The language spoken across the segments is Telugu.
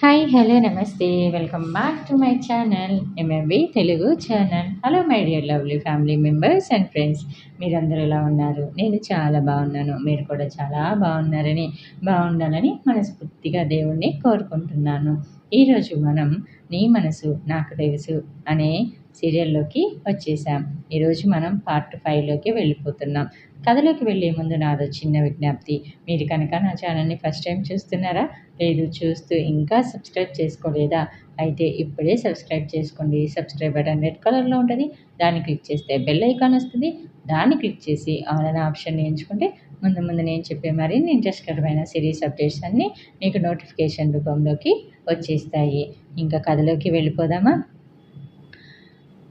హాయ్ హలో నమస్తే welcome back to my channel MMB Telugu channel hello my dear lovely family members and friends మీరందరూ ఎలా ఉన్నారు? నేను చాలా బాగున్నాను. మీరు కూడా చాలా బాగున్నారని బాగుండాలని మనస్ఫూర్తిగా దేవుణ్ణి కోరుకుంటున్నాను. ఈరోజు మనం నీ మనసు నాకు తెలుసు అనే సీరియల్లోకి వచ్చేసాం. ఈరోజు మనం పార్ట్ ఫైవ్లోకి వెళ్ళిపోతున్నాం. కథలోకి వెళ్ళే ముందు నాదో చిన్న విజ్ఞప్తి. మీరు కనుక నా ఛానల్ని ఫస్ట్ టైం చూస్తున్నారా? లేదు చూస్తూ ఇంకా సబ్స్క్రైబ్ చేసుకోలేదా? అయితే ఇప్పుడే సబ్స్క్రైబ్ చేసుకోండి. సబ్స్క్రైబ్ బటన్ రెడ్ కలర్లో ఉంటుంది. దాన్ని క్లిక్ చేస్తే బెల్ ఐకాన్ వస్తుంది. దాన్ని క్లిక్ చేసి ఆల్ అనే ఆప్షన్ ఎంచుకుంటే ముందు ముందు నేను చెప్పే మరిన్ని ఇంట్రెస్ట్కరమైన సిరీస్ అప్డేట్స్ అన్నీ మీకు నోటిఫికేషన్ రూపంలోకి వచ్చేస్తాయి. ఇంకా కథలోకి వెళ్ళిపోదామా?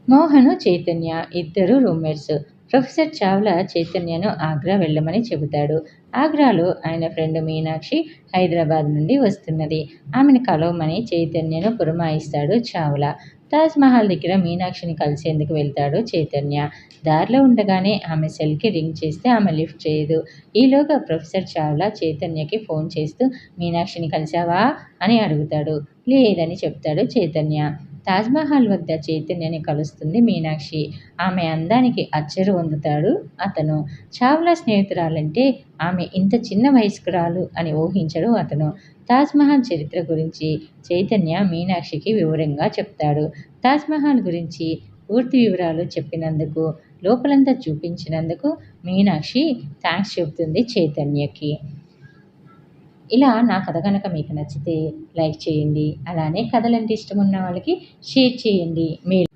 మోహను చైతన్య ఇద్దరు రూమ్మేట్స్. ప్రొఫెసర్ చావ్లా చైతన్యను ఆగ్రా వెళ్ళమని చెబుతాడు. ఆగ్రాలో ఆయన ఫ్రెండ్ మీనాక్షి హైదరాబాద్ నుండి వస్తున్నది. ఆమెను కలవమని చైతన్యను పురమాయిస్తాడు చావ్లా. తాజ్ మహల్ దగ్గర మీనాక్షిని కలిసేందుకు వెళ్తాడు చైతన్య. దారిలో ఉండగానే ఆమె సెల్కి రింగ్ చేస్తే ఆమె లిఫ్ట్ చేయదు. ఈలోగా ప్రొఫెసర్ చావ్లా చైతన్యకి ఫోన్ చేస్తూ మీనాక్షిని కలిసావా? అని అడుగుతాడు. లేదని చెప్తాడు చైతన్య. తాజ్మహల్ వద్ద చైతన్యని కలుస్తుంది మీనాక్షి. ఆమె అందానికి అచ్చరు పొందుతాడు అతను. చావ్లా స్నేహితురాలంటే ఆమె ఇంత చిన్న వయస్కురాలు అని ఊహించడు అతను. తాజ్మహల్ చరిత్ర గురించి చైతన్య మీనాక్షికి వివరంగా చెప్తాడు. తాజ్మహల్ గురించి పూర్తి వివరాలు చెప్పినందుకు లోపలంతా చూపించినందుకు మీనాక్షి థ్యాంక్స్ చెబుతుంది చైతన్యకి. ఇలా నా కథ కనుక మీకు నచ్చితే లైక్ చేయండి అలానే కథలంటే ఇష్టం ఉన్న వాళ్ళకి షేర్ చేయండి. మీరు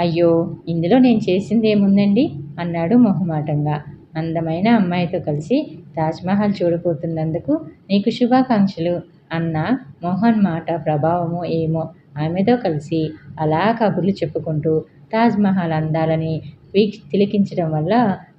అయ్యో ఇందులో నేను చేసింది ఏముందండి అన్నాడు మొహమాటంగా. అందమైన అమ్మాయితో కలిసి తాజ్మహల్ చూడబోతున్నందుకు నీకు శుభాకాంక్షలు. అన్న మోహన్ మాట ప్రభావమో ఏమో ఆమెతో కలిసి అలా కబుర్లు చెప్పుకుంటూ తాజ్మహల్ అందాలని వీక్ తిలకించడం వల్ల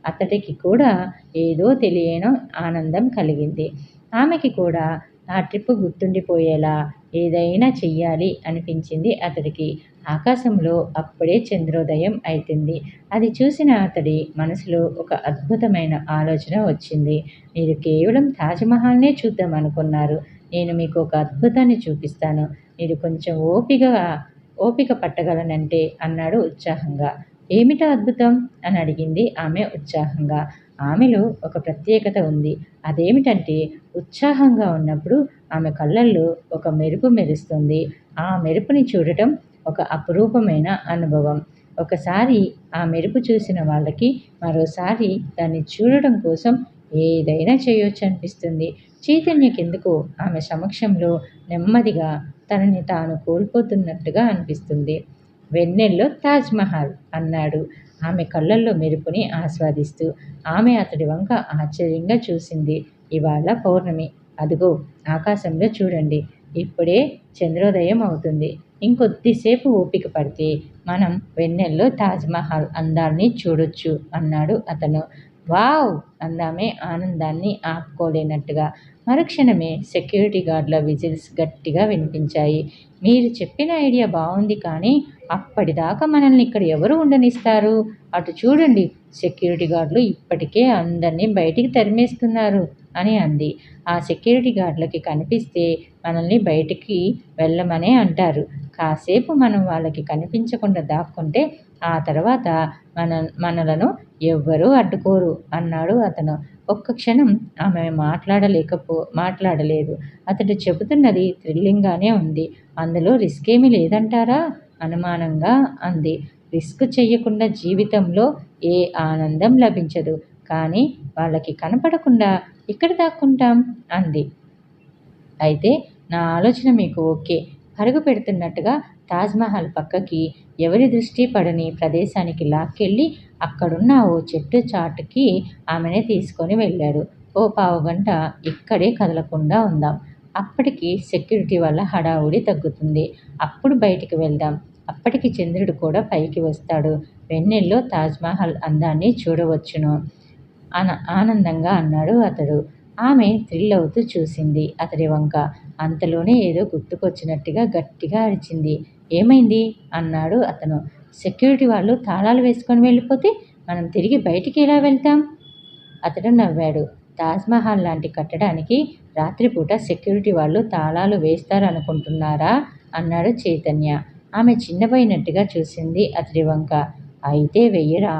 అతడికి కూడా ఏదో తెలియని ఆనందం కలిగింది. ఆమెకి కూడా ఆ ట్రిప్ గుర్తుండిపోయేలా ఏదైనా చెయ్యాలి అనిపించింది అతడికి. ఆకాశంలో అప్పుడే చంద్రోదయం అవుతుంది అది చూసిన అతడి మనసులో ఒక అద్భుతమైన ఆలోచన వచ్చింది. మీరు కేవలం తాజ్మహల్నే చూద్దాం అనుకున్నారు. నేను మీకు ఒక అద్భుతాన్ని చూపిస్తాను. మీరు కొంచెం ఓపికగా ఓపిక పట్టగలనంటే అన్నాడు ఉత్సాహంగా. ఏమిటో అద్భుతం? అని అడిగింది ఆమె ఉత్సాహంగా. ఆమెలో ఒక ప్రత్యేకత ఉంది. అదేమిటంటే ఉత్సాహంగా ఉన్నప్పుడు ఆమె కళ్ళల్లో ఒక మెరుపు మెరుస్తుంది. ఆ మెరుపుని చూడటం ఒక అపురూపమైన అనుభవం. ఒకసారి ఆ మెరుపు చూసిన వాళ్ళకి మరోసారి దాన్ని చూడటం కోసం ఏదైనా చేయొచ్చు అనిపిస్తుంది. చైతన్యకెందుకు ఆమె సమక్షంలో నెమ్మదిగా తనని తాను కోల్పోతున్నట్టుగా అనిపిస్తుంది. వెన్నెల్లో తాజ్మహల్ అన్నాడు. ఆమె కళ్ళల్లో మెరుపుని ఆస్వాదిస్తూ ఆమె అతడి వంక ఆశ్చర్యంగా చూసింది. ఇవాళ పౌర్ణమి. అదిగో ఆకాశంలో చూడండి. ఇప్పుడే చంద్రోదయం అవుతుంది. ఇంకొద్దిసేపు ఓపిక పడితే మనం వెన్నెల్లో తాజ్మహల్ అందాన్ని చూడొచ్చు అన్నాడు అతను. వావ్! అందామే ఆనందాన్ని ఆపుకోలేనట్టుగా మరుక్షణమే సెక్యూరిటీ గార్డుల విజిల్స్ గట్టిగా వినిపించాయి. మీరు చెప్పిన ఐడియా బాగుంది కానీ అప్పటిదాకా మనల్ని ఇక్కడ ఎవరు ఉండనిస్తారు? అటు చూడండి సెక్యూరిటీ గార్డులు ఇప్పటికే అందరినీ బయటికి తరిమేస్తున్నారు అని అంది. ఆ సెక్యూరిటీ గార్డులకి కనిపిస్తే మనల్ని బయటికి వెళ్ళమనే అంటారు. కాసేపు మనం వాళ్ళకి కనిపించకుండా దాక్కుంటే ఆ తర్వాత మన మనలను ఎవ్వరూ అడ్డుకోరు అన్నాడు అతను. ఒక్క క్షణం ఆమె మాట్లాడలేకపో మాట్లాడలేదు. అతడు చెబుతున్నది థ్రిల్లింగ్గానే ఉంది. అందులో రిస్క్ ఏమీ లేదంటారా? అనుమానంగా అంది. రిస్క్ చెయ్యకుండా జీవితంలో ఏ ఆనందం లభించదు. కానీ వాళ్ళకి కనపడకుండా ఇక్కడ దాక్కుంటాం? అంది. అయితే నా ఆలోచన మీకు ఓకే. పరుగు పెడుతున్నట్టుగా తాజ్మహల్ పక్కకి ఎవరి దృష్టి పడని ప్రదేశానికి లాక్కెళ్ళి అక్కడున్న ఓ చెట్టు చాటుకి ఆమెనే తీసుకొని వెళ్ళాడు. ఓ పావు గంట ఇక్కడే కదలకుండా ఉందాం. అప్పటికి సెక్యూరిటీ వల్ల హడావుడి తగ్గుతుంది. అప్పుడు బయటికి వెళ్దాం. అప్పటికి చంద్రుడు కూడా పైకి వస్తాడు. వెన్నెల్లో తాజ్మహల్ అందాన్ని చూడవచ్చును అన ఆనందంగా అన్నాడు అతడు. ఆమె థ్రిల్ అవుతూ చూసింది అతడి వంక. అంతలోనే ఏదో గుర్తుకొచ్చినట్టుగా గట్టిగా అరిచింది. ఏమైంది? అన్నాడు అతను. సెక్యూరిటీ వాళ్ళు తాళాలు వేసుకొని వెళ్ళిపోతే మనం తిరిగి బయటికి ఎలా వెళ్తాం? అతడు నవ్వాడు. తాజ్మహల్ లాంటి కట్టడానికి రాత్రిపూట సెక్యూరిటీ వాళ్ళు తాళాలు వేస్తారనుకుంటున్నారా? అన్నాడు చైతన్య. ఆమె చిన్నపోయినట్టుగా చూసింది అతడి వంక అయితే వెయ్యరా?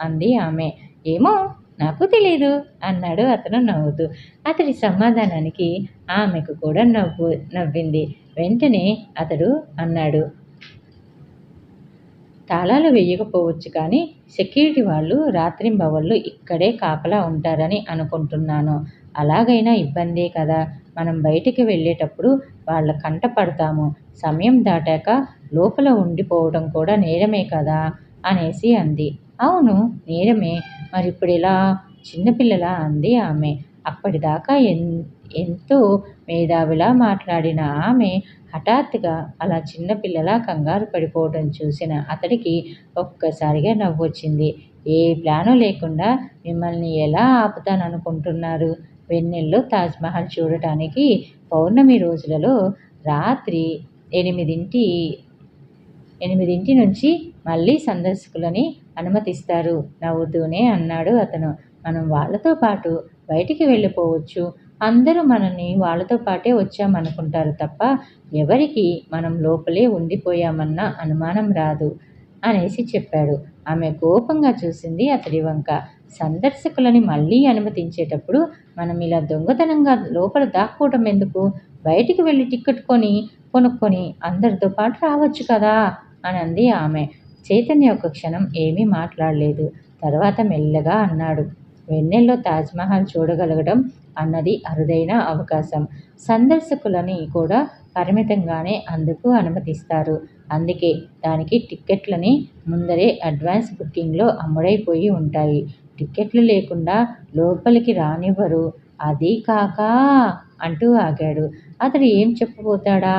అంది ఆమె. ఏమో నాకు తెలియదు అన్నాడు అతను నవ్వుతూ. అతడి సమాధానానికి ఆమెకు కూడా నవ్వు నవ్వింది. వెంటనే అతడు అన్నాడు. తాళాలు వేయకపోవచ్చు కానీ సెక్యూరిటీ వాళ్ళు రాత్రింబవళ్ళు ఇక్కడే కాపలా ఉంటారని అనుకుంటున్నాను. అలాగైనా ఇబ్బందే కదా. మనం బయటికి వెళ్ళేటప్పుడు వాళ్ళ కంట పడతాము. సమయం దాటాక లోపల ఉండిపోవడం కూడా నేరమే కదా అనేసి అంది. అవును నేరమే. మరిప్పుడు ఇలా చిన్నపిల్లలా? అంది ఆమె. అప్పటిదాకా ఎన్ ఎంతో మేధావిలా మాట్లాడిన ఆమె హఠాత్తుగా అలా చిన్నపిల్లలా కంగారు పడిపోవడం చూసిన అతడికి ఒక్కసారిగా నవ్వొచ్చింది. ఏ ప్లాను లేకుండా మిమ్మల్ని ఎలా ఆపుతాననుకుంటున్నారు? వెన్నెల్లో తాజ్మహల్ చూడటానికి పౌర్ణమి రోజులలో రాత్రి ఎనిమిదింటి ఎనిమిదింటి నుంచి మళ్ళీ సందర్శకులని అనుమతిస్తారు. నవ్వుతూనే అన్నాడు అతను. మనం వాళ్ళతో పాటు బయటికి వెళ్ళిపోవచ్చు. అందరూ మనల్ని వాళ్ళతో పాటే వచ్చామనుకుంటారు తప్ప ఎవరికి మనం లోపలే ఉండిపోయామన్న అనుమానం రాదు అనేసి చెప్పాడు. ఆమె కోపంగా చూసింది అతడి వంక. సందర్శకులని మళ్ళీ అనుమతించేటప్పుడు మనం ఇలా దొంగతనంగా లోపల దాక్కోవటం ఎందుకు? బయటికి వెళ్ళి టిక్కెట్ కొని కొనుక్కొని అందరితో పాటు రావచ్చు కదా? అని అంది ఆమె. చైతన్య ఒక క్షణం ఏమీ మాట్లాడలేదు. తర్వాత మెల్లగా అన్నాడు. వెన్నెల్లో తాజ్మహల్ చూడగలగడం అన్నది అరుదైన అవకాశం. సందర్శకులని కూడా పరిమితంగానే అందుకు అనుమతిస్తారు. అందుకే దానికి టిక్కెట్లని ముందరే అడ్వాన్స్ బుకింగ్లో అమ్ముడైపోయి ఉంటాయి. టిక్కెట్లు లేకుండా లోపలికి రానివ్వరు. అది కాక అంటూ ఆగాడు. అతడు ఏం చెప్పబోతాడా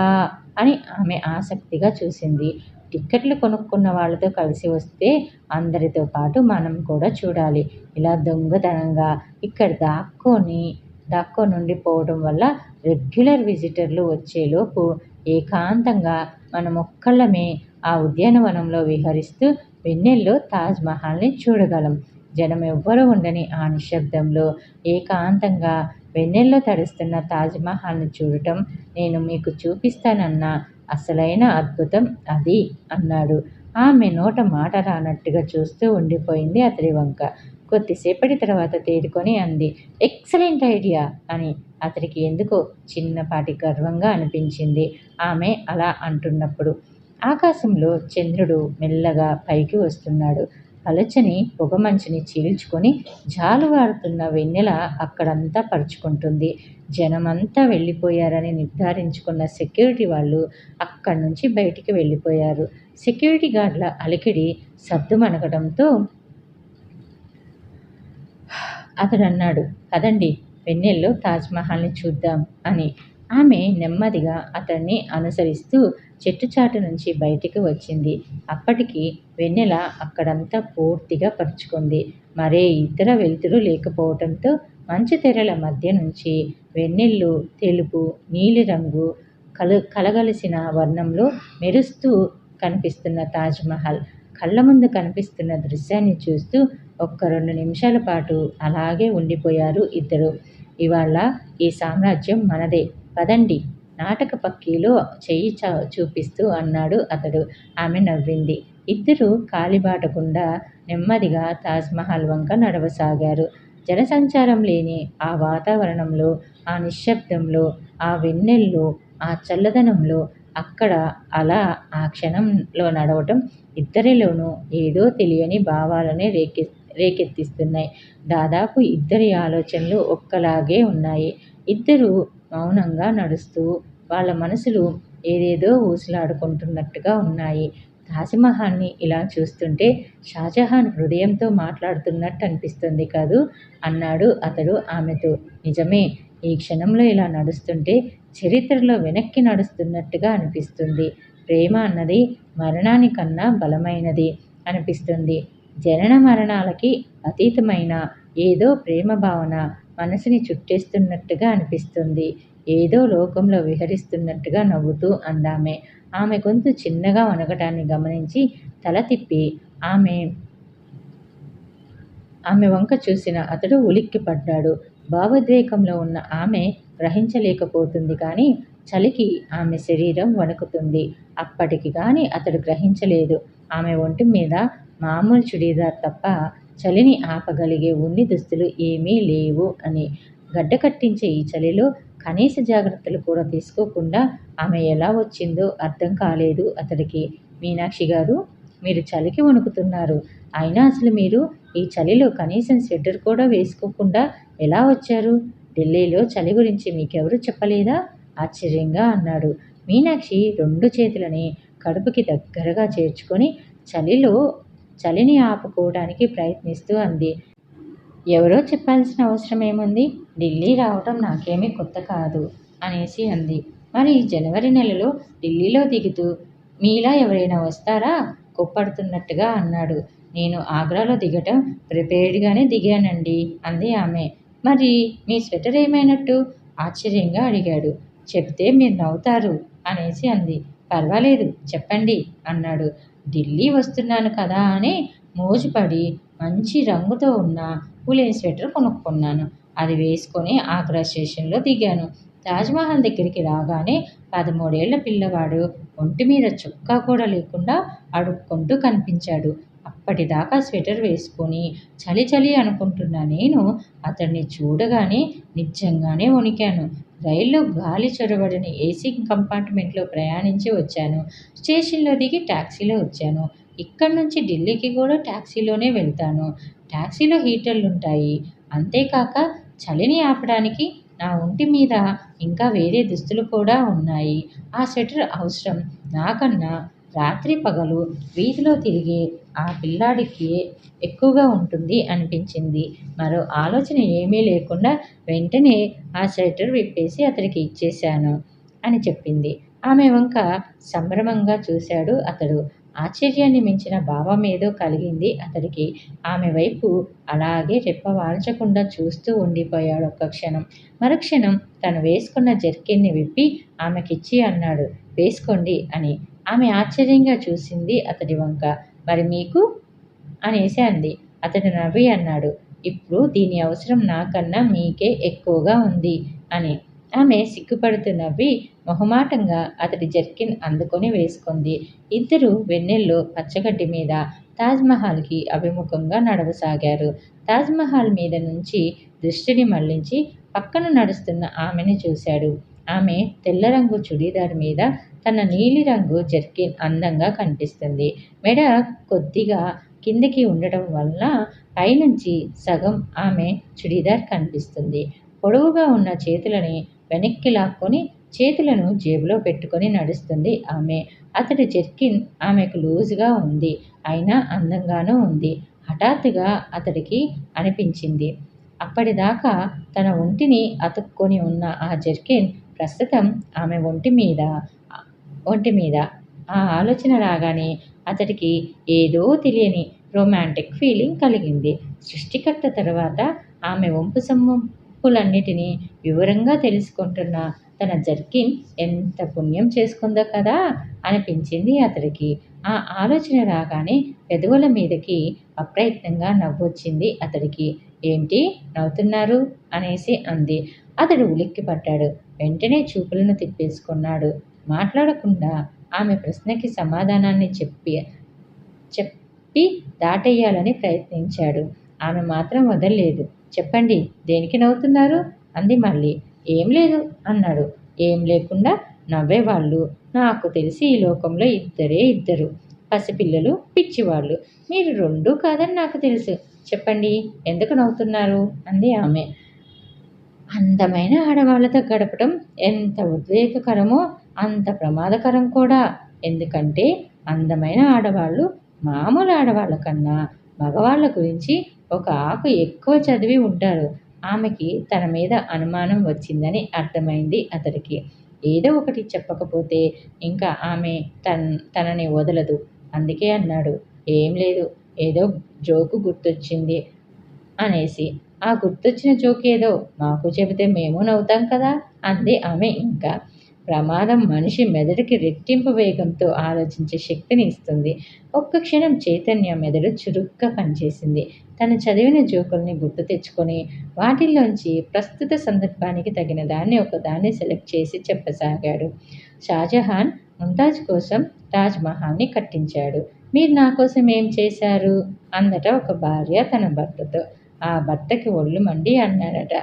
అని ఆమె ఆసక్తిగా చూసింది. టిక్కెట్లు కొనుక్కున్న వాళ్ళతో కలిసి వస్తే అందరితో పాటు మనం కూడా చూడాలి. ఇలా దొంగతనంగా ఇక్కడ దాక్కొని దాక్కొని ఉండిపోవడం వల్ల రెగ్యులర్ విజిటర్లు వచ్చేలోపు ఏకాంతంగా మనం ఒక్కళ్ళమే ఆ ఉద్యానవనంలో విహరిస్తూ వెన్నెల్లో తాజ్మహల్ని చూడగలం. జనం ఎవ్వరూ ఉండని ఆ నిశ్శబ్దంలో ఏకాంతంగా వెన్నెల్లో తడుస్తున్న తాజ్మహల్ని చూడటం నేను మీకు చూపిస్తానన్న అసలైన అద్భుతం అది అన్నాడు. ఆమె నోట మాట రానట్టుగా చూస్తూ ఉండిపోయింది అతడి వంక కొద్దిసేపటి తర్వాత తేరుకొని అంది ఎక్సలెంట్ ఐడియా అని. అతడికి ఎందుకో చిన్నపాటి గర్వంగా అనిపించింది ఆమె అలా అంటున్నప్పుడు. ఆకాశంలో చంద్రుడు మెల్లగా పైకి వస్తున్నాడు. పలచని పొగమంచుని చీల్చుకొని జాలువారుతున్న వెన్నెల అక్కడంతా పరుచుకుంటుంది. జనమంతా వెళ్ళిపోయారని నిర్ధారించుకున్న సెక్యూరిటీ వాళ్ళు అక్కడి నుంచి బయటికి వెళ్ళిపోయారు. సెక్యూరిటీ గార్డుల అలికిడి సద్దుమణగడంతో అతడు అన్నాడు కదండి వెన్నెల్లో తాజ్మహల్ని చూద్దాం అని ఆమె నెమ్మదిగా అతన్ని అనుసరిస్తూ చెట్టు చాటు నుంచి బయటికి వచ్చింది. అప్పటికి వెన్నెల అక్కడంతా పూర్తిగా పరుచుకుంది. మరే ఇతర వెలుతురు లేకపోవడంతో మంచు తెరల మధ్య నుంచి వెన్నెల్లు తెలుపు నీలిరంగు కలు కలగలిసిన వర్ణంలో మెరుస్తూ కనిపిస్తున్న తాజ్మహల్ కళ్ళ ముందు కనిపిస్తున్న దృశ్యాన్ని చూస్తూ ఒక్క రెండు నిమిషాల పాటు అలాగే ఉండిపోయారు ఇద్దరు. ఇవాళ ఈ సామ్రాజ్యం మనదే. పదండి. నాటక పక్కీలో చెయ్యి చా చూపిస్తూ అన్నాడు అతడు. ఆమె నవ్వింది. ఇద్దరు కాలిబాటకుండా నెమ్మదిగా తాజ్మహల్ వంక నడవసాగారు. జనసంచారం లేని ఆ వాతావరణంలో ఆ నిశ్శబ్దంలో ఆ వెన్నెల్లో ఆ చల్లదనంలో అక్కడ అలా ఆ క్షణంలో నడవటం ఇద్దరిలోనూ ఏదో తెలియని భావాలనే రేకె రేకెత్తిస్తున్నాయి. దాదాపు ఇద్దరి ఆలోచనలు ఒక్కలాగే ఉన్నాయి. ఇద్దరు మౌనంగా నడుస్తూ వాళ్ళ మనసులు ఏదేదో ఊసలాడుకుంటున్నట్టుగా ఉన్నాయి. తాజ్మహల్ని ఇలా చూస్తుంటే షాజహాన్ హృదయంతో మాట్లాడుతున్నట్టు అనిపిస్తుంది కదూ? అన్నాడు అతడు ఆమెతో. నిజమే ఈ క్షణంలో ఇలా నడుస్తుంటే చరిత్రలో వెనక్కి నడుస్తున్నట్టుగా అనిపిస్తుంది. ప్రేమ అన్నది మరణానికన్నా బలమైనది అనిపిస్తుంది. జనన మరణాలకి అతీతమైన ఏదో ప్రేమ భావన మనసుని చుట్టేస్తున్నట్టుగా అనిపిస్తుంది. ఏదో లోకంలో విహరిస్తున్నట్టుగా నవ్వుతూ అందామె. ఆమె గొంతు చిన్నగా వనగటాన్ని గమనించి తల తిప్పి ఆమె ఆమె వంక చూసిన అతడు ఉలిక్కిపడ్డాడు. భావోద్వేగంలో ఉన్న ఆమె గ్రహించలేకపోతుంది కానీ చలికి ఆమె శరీరం వణుకుతుంది. అప్పటికి కానీ అతడు గ్రహించలేదు. ఆమె ఒంటి మీద మామూలు చుడీదార్ తప్ప చలిని ఆపగలిగే ఉన్ని దుస్తులు ఏమీ లేవు అని గడ్డ కట్టించే ఈ చలిలో కనీస జాగ్రత్తలు కూడా తీసుకోకుండా ఆమె ఎలా వచ్చిందో అర్థం కాలేదు అతడికి. మీనాక్షి గారు మీరు చలికి వణుకుతున్నారు. అయినా అసలు మీరు ఈ చలిలో కనీసం స్వెటర్ కూడా వేసుకోకుండా ఎలా వచ్చారు? ఢిల్లీలో చలి గురించి మీకెవరు చెప్పలేదా? ఆశ్చర్యంగా అన్నాడు. మీనాక్షి రెండు చేతులని కడుపుకి దగ్గరగా చేర్చుకొని చలిలో చలిని ఆపుకోవడానికి ప్రయత్నిస్తూ అంది. ఎవరో చెప్పాల్సిన అవసరం ఏముంది? ఢిల్లీ రావటం నాకేమీ కొత్త కాదు అనేసి అంది. మరి జనవరి నెలలో ఢిల్లీలో దిగుతూ మీలా ఎవరైనా వస్తారా? కుప్పడుతున్నట్టుగా అన్నాడు. నేను ఆగ్రాలో దిగటం ప్రిపేర్డ్గానే దిగానండి అంది ఆమె. మరి మీ స్వెటర్ ఏమైనట్టు? ఆశ్చర్యంగా అడిగాడు. చెప్తే మీరు నవ్వుతారు అనేసి అంది. పర్వాలేదు చెప్పండి అన్నాడు. ఢిల్లీ వస్తున్నాను కదా అని మోజుపడి మంచి రంగుతో ఉన్న ఉలెన్ స్వెటర్ కొనుక్కున్నాను. అది వేసుకొని ఆగ్రా స్టేషన్లో దిగాను. తాజ్మహల్ దగ్గరికి రాగానే పదమూడేళ్ళ పిల్లవాడు ఒంటి మీద చుక్కా కూడా లేకుండా అడుక్కుంటూ కనిపించాడు. అప్పటిదాకా స్వెటర్ వేసుకొని చలి చలి అనుకుంటున్న నేను అతన్ని చూడగానే నిజంగానే వణికాను. రైల్లో గాలి చొరబడిన ఏసీ కంపార్ట్మెంట్లో ప్రయాణించి వచ్చాను. స్టేషన్లో దిగి ట్యాక్సీలో వచ్చాను. ఇక్కడి నుంచి ఢిల్లీకి కూడా ట్యాక్సీలోనే వెళ్తాను. ట్యాక్సీలో హీటర్లు ఉంటాయి అంతేకాక చలిని ఆపడానికి నా ఒంటి మీద ఇంకా వేరే దుస్తులు కూడా ఉన్నాయి. ఆ స్వెటర్ అవసరం. నాకన్నా రాత్రి పగలు వీధిలో తిరిగే ఆ పిల్లాడికి ఎక్కువగా ఉంటుంది అనిపించింది. మరో ఆలోచన ఏమీ లేకుండా వెంటనే ఆ స్వెటర్ విప్పేసి అతడికి ఇచ్చేశాను అని చెప్పింది. ఆమె వంక సంభ్రమంగా చూశాడు అతడు. ఆశ్చర్యాన్ని మించిన భావం ఏదో కలిగింది అతడికి. ఆమె వైపు అలాగే రెప్ప వాల్చకుండా చూస్తూ ఉండిపోయాడు ఒక్క క్షణం. మరుక్షణం తను వేసుకున్న జర్కిన్ని విప్పి ఆమెకిచ్చి అన్నాడు. వేసుకోండి అని. ఆమె ఆశ్చర్యంగా చూసింది అతడి వంక. మరి మీకు? అనేసి అంది. అతడు నవ్వి అన్నాడు. ఇప్పుడు దీని అవసరం నాకన్నా మీకే ఎక్కువగా ఉంది అని. ఆమె సిగ్గుపడుతూ నవ్వి మొహమాటంగా అతడి జర్కిన్ అందుకొని వేసుకుంది. ఇద్దరు వెన్నెల్లో పచ్చగడ్డి మీద తాజ్మహల్కి అభిముఖంగా నడవసాగారు. తాజ్మహల్ మీద నుంచి దృష్టిని మళ్ళించి పక్కన నడుస్తున్న ఆమెని చూశాడు. ఆమె తెల్ల రంగు చుడీదార్ మీద తన నీలిరంగు జర్కిన్ అందంగా కనిపిస్తుంది. మెడ కొద్దిగా కిందికి ఉండటం వలన పైనుంచి సగం ఆమె చుడీదార్ కనిపిస్తుంది. పొడవుగా ఉన్న చేతులని వెనక్కి లాక్కొని చేతులను జేబులో పెట్టుకొని నడుస్తుంది ఆమె. అతడి జర్కిన్ ఆమెకు లూజుగా ఉంది అయినా అందంగానూ ఉంది. హఠాత్తుగా అతడికి అనిపించింది. అప్పటిదాకా తన ఒంటిని అతుక్కొని ఉన్న ఆ జర్కిన్ ప్రస్తుతం ఆమె ఒంటి మీద ఒంటి మీద. ఆ ఆలోచన రాగానే అతడికి ఏదో తెలియని రొమాంటిక్ ఫీలింగ్ కలిగింది. సృష్టికర్త తర్వాత ఆమె వంపు సమ్మంపులన్నిటినీ వివరంగా తెలుసుకుంటున్న తన జర్కిన్ ఎంత పుణ్యం చేసుకుందో కదా అనిపించింది అతడికి. ఆ ఆలోచన రాగానే పెదవుల మీదకి అప్రయత్నంగా నవ్వొచ్చింది అతడికి. ఏంటి నవ్వుతున్నారు? అనేసి అంది. అతడు ఉలిక్కి పట్టాడు వెంటనే చూపులను తిప్పేసుకున్నాడు. మాట్లాడకుండా ఆమె ప్రశ్నకి సమాధానాన్ని చెప్పి చెప్పి దాటేయాలని ప్రయత్నించాడు. ఆమె మాత్రం వదలలేదు. చెప్పండి దేనికి నవ్వుతున్నారు? అంది మళ్ళీ. ఏం లేదు అన్నాడు. ఏం లేకుండా నవ్వేవాళ్ళు. నాకు తెలిసి ఈ లోకంలో ఇద్దరే ఇద్దరు. పసిపిల్లలు పిచ్చివాళ్ళు. మీరు రెండూ కాదని నాకు తెలుసు. చెప్పండి ఎందుకు నవ్వుతున్నారు? అంది ఆమె. అందమైన ఆడవాళ్ళతో గడపడం ఎంత ఉద్వేగకరమో అంత ప్రమాదకరం కూడా. ఎందుకంటే అందమైన ఆడవాళ్ళు మామూలు ఆడవాళ్ళ కన్నా మగవాళ్ళ గురించి ఒక ఆకు ఎక్కువ చదివి ఉంటారు. ఆమెకి తన మీద అనుమానం వచ్చిందని అర్థమైంది అతడికి. ఏదో ఒకటి చెప్పకపోతే ఇంకా ఆమె తన్ తనని వదలదు. అందుకే అన్నాడు. ఏం లేదు ఏదో జోకు గుర్తొచ్చింది అనేసి. ఆ గుర్తొచ్చిన జోక్ ఏదో మాకు చెబితే మేము నవ్వుతాం కదా అంది ఆమె ఇంకా. ప్రమాదం మనిషి మెదడుకి రెట్టింపు వేగంతో ఆలోచించే శక్తిని ఇస్తుంది. ఒక్క క్షణం చైతన్య మెదడు చురుగ్గా పనిచేసింది. తను చదివిన జోకుల్ని గుర్తు తెచ్చుకొని వాటిల్లోంచి ప్రస్తుత సందర్భానికి తగిన దాన్ని ఒకదాన్ని సెలెక్ట్ చేసి చెప్పసాగాడు. షాజహాన్ ముంతాజ్ కోసం తాజ్మహల్ని కట్టించాడు. మీరు నా కోసం ఏం చేశారు? అందట ఒక భార్య తన భర్తతో. ఆ భర్తకి ఒళ్ళు మండి అన్నాడట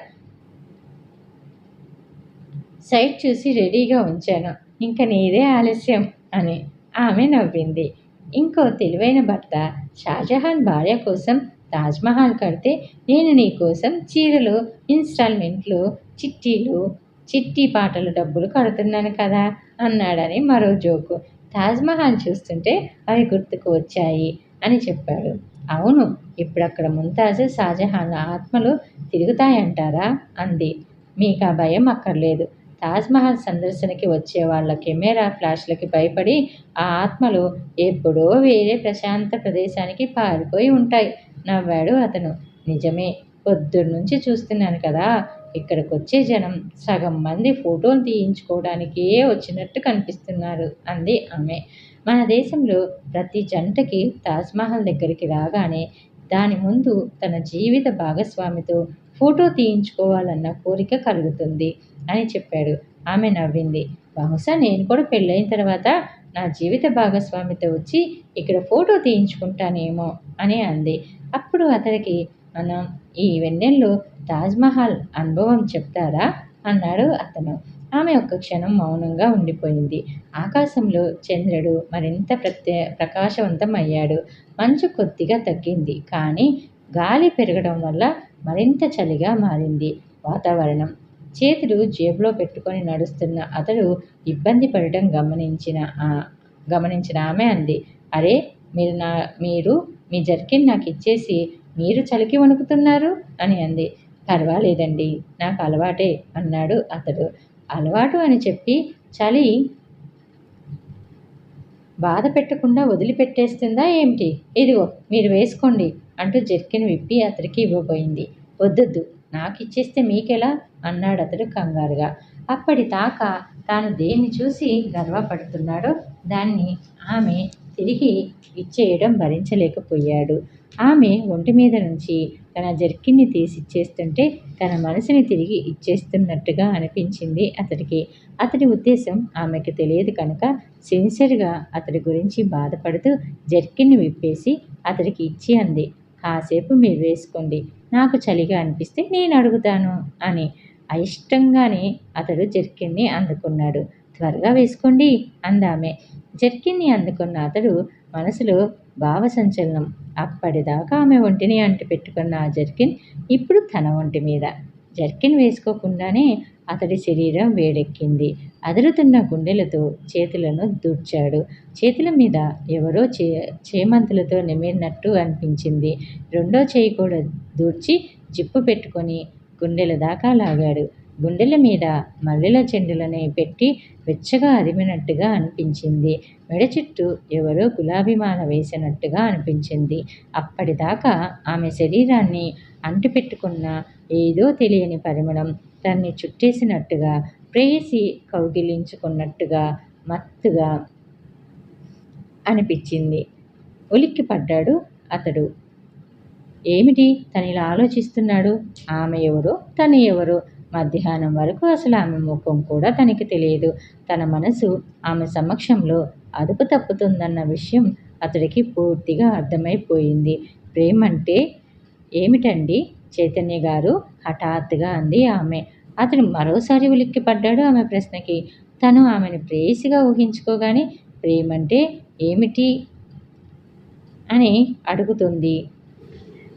సైట్ చూసి రెడీగా ఉంచాను. ఇంక నీదే ఆలస్యం అని ఆమె నవ్వింది. ఇంకో తెలివైన భర్త షాజహాన్ భార్య కోసం తాజ్మహల్ కడితే నేను నీ కోసం చీరలు ఇన్స్టాల్మెంట్లు చిట్టీలు చిట్టి పాటలు డబ్బులు కడుతున్నాను కదా అన్నాడని మరో జోకు. తాజ్మహల్ చూస్తుంటే అవి గుర్తుకు వచ్చాయి అని చెప్పాడు. అవును ఇప్పుడక్కడ ముంతాజ్ షాజహాన్ ఆత్మలు తిరుగుతాయంటారా? అంది. మీకు ఆ భయం అక్కర్లేదు. తాజ్మహల్ సందర్శనకి వచ్చే వాళ్ళ కెమెరా ఫ్లాష్లకి భయపడి ఆ ఆత్మలు ఎప్పుడో వేరే ప్రశాంత ప్రదేశానికి పారిపోయి ఉంటాయి. నవ్వాడు అతను. నిజమే పొద్దున్నుంచి చూస్తున్నాను కదా. ఇక్కడికి వచ్చే జనం సగం మంది ఫోటోలు తీయించుకోవడానికే వచ్చినట్టు కనిపిస్తున్నారు అంది ఆమె. మన దేశంలో ప్రతి జంటకి తాజ్మహల్ దగ్గరికి రాగానే దాని ముందు తన జీవిత భాగస్వామితో ఫోటో తీయించుకోవాలన్న కోరిక కలుగుతుంది. అని చెప్పాడు. ఆమె నవ్వింది. బహుశా నేను కూడా పెళ్ళైన తర్వాత నా జీవిత భాగస్వామితో వచ్చి ఇక్కడ ఫోటో తీయించుకుంటానేమో అని అంది. అప్పుడు అతనికి మనం ఈ వెన్నెల్లో తాజ్మహల్ అనుభవం చెప్తారా? అన్నాడు అతను. ఆమె ఒక్క క్షణం మౌనంగా ఉండిపోయింది. ఆకాశంలో చంద్రుడు మరింత ప్రత్యే ప్రకాశవంతం అయ్యాడు మంచు కొద్దిగా తగ్గింది కానీ గాలి పెరగడం వల్ల మరింత చలిగా మారింది వాతావరణం. చేతులు జేబులో పెట్టుకొని నడుస్తున్న అతడు ఇబ్బంది పడటం గమనించిన గమనించిన ఆమె అంది. అరే మీరు నా మీరు మీ జర్కిన్ నాకు ఇచ్చేసి మీరు చలికి వణుకుతున్నారు? అని అంది. పర్వాలేదండి నాకు అలవాటే అన్నాడు అతడు. అలవాటు అని చెప్పి చలి బాధ పెట్టకుండా వదిలిపెట్టేస్తుందా ఏమిటి? ఇదిగో మీరు వేసుకోండి అంటూ జర్కిన్ విప్పి అతడికి ఇవ్వబోయింది. వద్దొద్దు నాకు ఇచ్చేస్తే మీకెలా? అన్నాడు అతడు కంగారుగా. అప్పటిదాకా తాను దేన్ని చూసి గర్వపడుతున్నాడో దాన్ని ఆమె తిరిగి ఇచ్చేయడం భరించలేకపోయాడు. ఆమె ఒంటి మీద నుంచి తన జర్కిన్ని తీసిచ్చేస్తుంటే తన మనసుని తిరిగి ఇచ్చేస్తున్నట్టుగా అనిపించింది అతడికి. అతడి ఉద్దేశం ఆమెకి తెలియదు కనుక సిన్సియర్గా అతడి గురించి బాధపడుతూ జర్కిన్ని విప్పేసి అతడికి ఇచ్చి అంది. కాసేపు మీరు వేసుకోండి. నాకు చలిగా అనిపిస్తే నేను అడుగుతాను అని అయిష్టంగానే అతడు జర్కిన్ని అందుకున్నాడు. త్వరగా వేసుకోండి అందామె. జర్కిన్ని అందుకున్న అతడు మనసులో భావ సంచలనం అప్పటిదాకా ఆమె ఒంటిని అంటిపెట్టుకున్న ఆ జర్కిన్ ఇప్పుడు తన ఒంటి మీద. జర్కిన్ వేసుకోకుండానే అతడి శరీరం వేడెక్కింది. అదురుతున్న గుండెలతో చేతులను దూర్చాడు చేతుల మీద ఎవరో చే చేమంతులతో నిమిరినట్టు అనిపించింది. రెండో చేయి కూడా దూర్చి జిప్పు పెట్టుకొని గుండెల దాకా లాగాడు. గుండెల మీద మల్లెల చెండులని పెట్టి వెచ్చగా అదిమినట్టుగా అనిపించింది. మెడ చుట్టూ ఎవరో గులాబీ మాల వేసినట్టుగా అనిపించింది. అప్పటిదాకా ఆమె శరీరాన్ని అంటిపెట్టుకున్న ఏదో తెలియని పరిమళం తన్ని చుట్టేసినట్టుగా ప్రేయసి కౌగిలించుకున్నట్టుగా మత్తుగా అనిపించింది. ఉలిక్కి పడ్డాడు అతడు. ఏమిటి? తను ఇలా ఆలోచిస్తున్నాడు. ఆమె ఎవరు? తను ఎవరు? మధ్యాహ్నం వరకు అసలు ఆమె ముఖం కూడా తనకి తెలియదు. తన మనసు ఆమె సమక్షంలో అదుపు తప్పుతుందన్న విషయం అతడికి పూర్తిగా అర్థమైపోయింది. ప్రేమంటే ఏమిటండి? చైతన్య గారు హఠాత్తుగా అంది ఆమె. అతడు మరోసారి ఉలిక్కి పడ్డాడు ఆమె ప్రశ్నకి. తను ఆమెను ప్రేయసిగా ఊహించుకోగానే ప్రేమంటే ఏమిటి? అని అడుగుతుంది.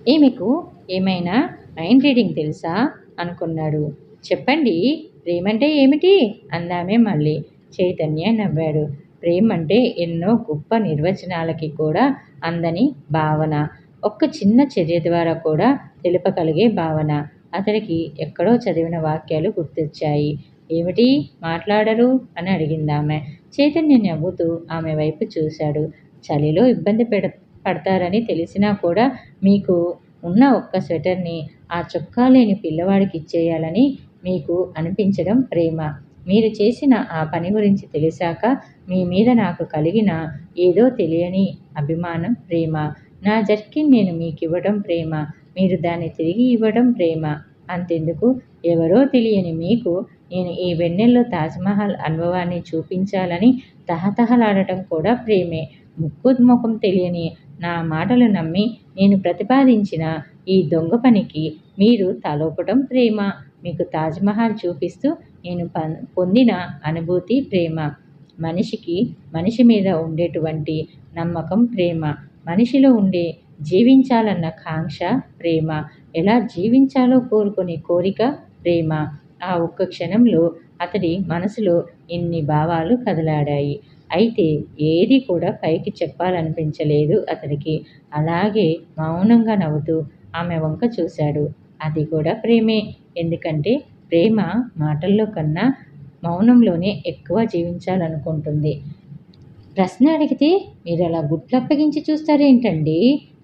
ఈమెకు ఏమైనా మైండ్ రీడింగ్ తెలుసా? అనుకున్నాడు. చెప్పండి. ప్రేమంటే ఏమిటి? అందామే మళ్ళీ. చైతన్య నవ్వాడు. ప్రేమ అంటే ఎన్నో గొప్ప నిర్వచనాలకి కూడా అందని భావన. ఒక్క చిన్న చర్య ద్వారా కూడా తెలుపగలిగే భావన. అతడికి ఎక్కడో చదివిన వాక్యాలు గుర్తొచ్చాయి. ఏమిటి? మాట్లాడరు అని అడిగింది ఆమె చైతన్య నవ్వుతూ ఆమె వైపు చూశాడు. చలిలో ఇబ్బంది పెడ పడతారని తెలిసినా కూడా మీకు ఉన్న ఒక్క స్వెటర్ని ఆ చొక్కా లేని పిల్లవాడికి ఇచ్చేయాలని మీకు అనిపించడం ప్రేమ. మీరు చేసిన ఆ పని గురించి తెలిసాక మీ మీద నాకు కలిగిన ఏదో తెలియని అభిమానం ప్రేమ. నా జర్కిన్ నేను మీకు ఇవ్వడం ప్రేమ. మీరు దాన్ని తిరిగి ఇవ్వడం ప్రేమ. అంతెందుకు? ఎవరో తెలియని మీకు నేను ఈ వెన్నెల్లో తాజ్మహల్ అనుభవాన్ని చూపించాలని తహతహలాడటం కూడా ప్రేమే. ముక్కు ముఖం తెలియని నా మాటలు నమ్మి నేను ప్రతిపాదించిన ఈ దొంగ పనికి మీరు తలోపటం ప్రేమ. మీకు తాజ్మహల్ చూపిస్తూ నేను పొందిన అనుభూతి ప్రేమ. మనిషికి మనిషి మీద ఉండేటువంటి నమ్మకం ప్రేమ. మనిషిలో ఉండే జీవించాలన్న కాంక్ష ప్రేమ. ఎలా జీవించాలో కోరుకునే కోరిక ప్రేమ. ఆ ఒక్క క్షణంలో అతడి మనసులో ఇన్ని భావాలు కదలాడాయి. అయితే ఏది కూడా పైకి చెప్పాలనిపించలేదు అతడికి అలాగే మౌనంగా నవ్వుతూ ఆమె వంక చూశాడు. అది కూడా ప్రేమే. ఎందుకంటే ప్రేమ మాటల్లో కన్నా మౌనంలోనే ఎక్కువ జీవించాలనుకుంటుంది. ప్రశ్న అడిగితే మీరు అలా గుట్లు అప్పగించి చూస్తారేంటండి?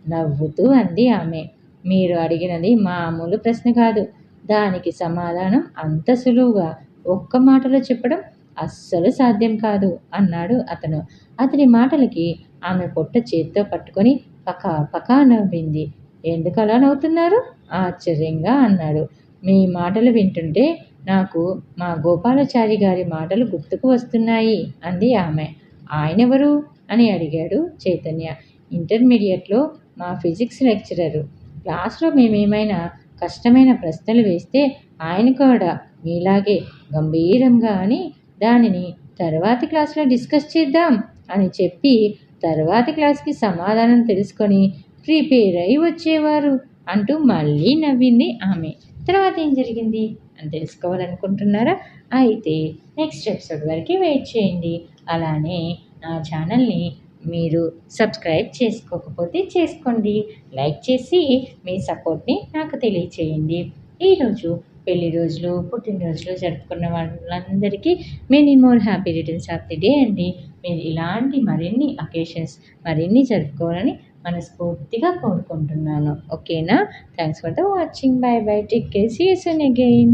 నవ్వుతూ అంది ఆమె. మీరు అడిగినది మామూలు ప్రశ్న కాదు. దానికి సమాధానం అంత సులువుగా ఒక్క మాటలో చెప్పడం అస్సలు సాధ్యం కాదు అన్నాడు అతను. అతని మాటలకి ఆమె పొట్ట చేత్తో పట్టుకొని పకా పకా నవ్వింది. ఎందుకు అలా నవ్వుతున్నారు? ఆశ్చర్యంగా అన్నాడు. మీ మాటలు వింటుంటే నాకు మా గోపాలచారి గారి మాటలు గుర్తుకు వస్తున్నాయి అంది ఆమె. ఆయనెవరు? అని అడిగాడు చైతన్య. ఇంటర్మీడియట్లో మా ఫిజిక్స్ లెక్చరరు. క్లాస్లో మేమేమైనా కష్టమైన ప్రశ్నలు వేస్తే ఆయన కూడా మీలాగే గంభీరంగా అని దానిని తర్వాతి క్లాస్లో డిస్కస్ చేద్దాం అని చెప్పి తర్వాతి క్లాస్కి సమాధానం తెలుసుకొని ప్రిపేర్ అయి వచ్చేవారు అంటూ మళ్ళీ నవ్వింది ఆమె. తర్వాత ఏం జరిగింది? అని తెలుసుకోవాలనుకుంటున్నారా? అయితే నెక్స్ట్ ఎపిసోడ్ వరకు వెయిట్ చేయండి. అలానే నా ఛానల్ని మీరు సబ్స్క్రైబ్ చేసుకోకపోతే చేసుకోండి. లైక్ చేసి మీ సపోర్ట్ని నాకు తెలియచేయండి. ఈరోజు పెళ్ళి రోజులు పుట్టినరోజులు జరుపుకున్న వాళ్ళందరికీ many more happy returns of the day అండి. మీరు ఇలాంటి మరిన్ని అకేషన్స్ మరిన్ని జరుపుకోవాలని మనస్ఫూర్తిగా కోరుకుంటున్నాను. ఓకేనా? Thanks for the watching bye bye take care see you soon again